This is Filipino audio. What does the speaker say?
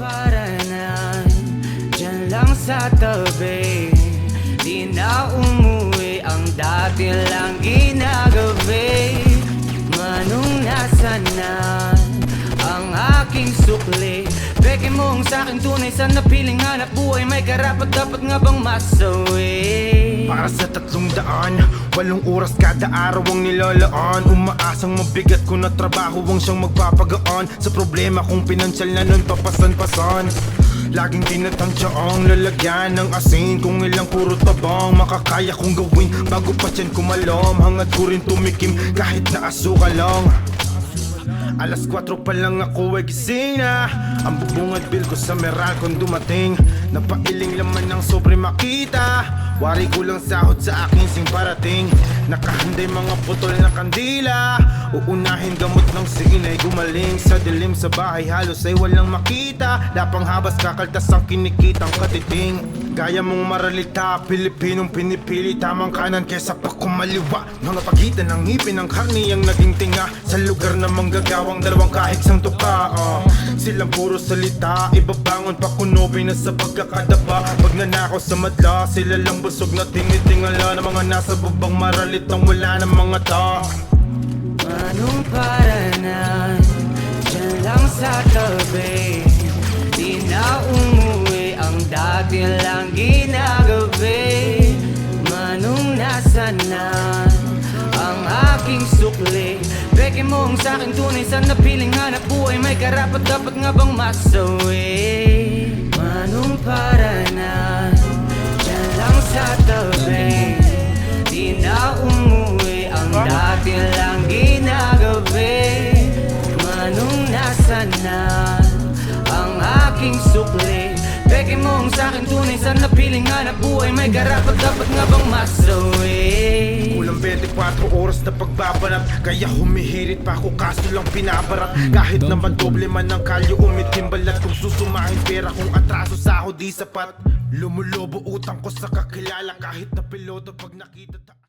paranan Diyan lang sa tabi Di na umuwi. Ang dati lang ginagabi Manong nasa na ang aking sukli Peke mong sa'kin tunay sa napiling hanap buhay. May karapat dapat nga bang masawi? Para sa tatlong daan Walong oras kada araw ang nilalaan. Umaasang mabigat ko na trabaho ang siyang magpapagaan. Sa problema kong pinansyal na nun papasan-pasan. Laging tinatansya ang lalagyan ng asin. Kung ilang puro tabang makakaya kong gawin. Bago pa siyan kumalom Hangad ko rin tumikim kahit na asuka lang Alas 4 pa lang ako ay gising na. Ang bubungad bil ko sa meral kung dumating. Napailing laman ng sobre makita. Wari ko lang sahod sa aking sing parating. Nakahanday mga putol na kandila. Uunahin gamot ng sinay gumaling. Sa dilim sa bahay halos ay walang makita. Lapang habas kakaltas ang kinikitang katiting Gaya mong maralita, Pilipinong pinipili Tamang kanan kesa pa kumaliwa. Mga pagitan ng ngipin ng karni ang naging tinga. Sa lugar na manggagawang dalawang kahig sang tuka uh. Silang puro salita, ibabangon pa kunobay na sa pagkakadaba. Pag nanakaw sa madla, sila lang busog na tinitingala Na mga nasa babang maralitang wala ng mga ta. Anong paranan Diyan lang sa tabi Di na dati lang ginagabi. Manong nasa na ang aking sukli. Peke mo ang sa'king tunay sa napiling hanap buhay? May karapat dapat nga bang masawi? Manong paranan Diyan lang sa tabi. Di na umuwi ang dati lang ginagabi. Manong nasa na ang aking sukli Peke mo ang sa'king tunay sa napiling hanap buhay May karapat dapat nga bang masawi Kulang 24 oras na pagbabanat Kaya humihirit pa ako kaso lang binabarat. Kahit naman doble man ang kalyo umitimbalat Kung susumahin pera kung atraso sahod di sapat. Lumulobo utang ko sa kakilala kahit na piloto pag nakita ta-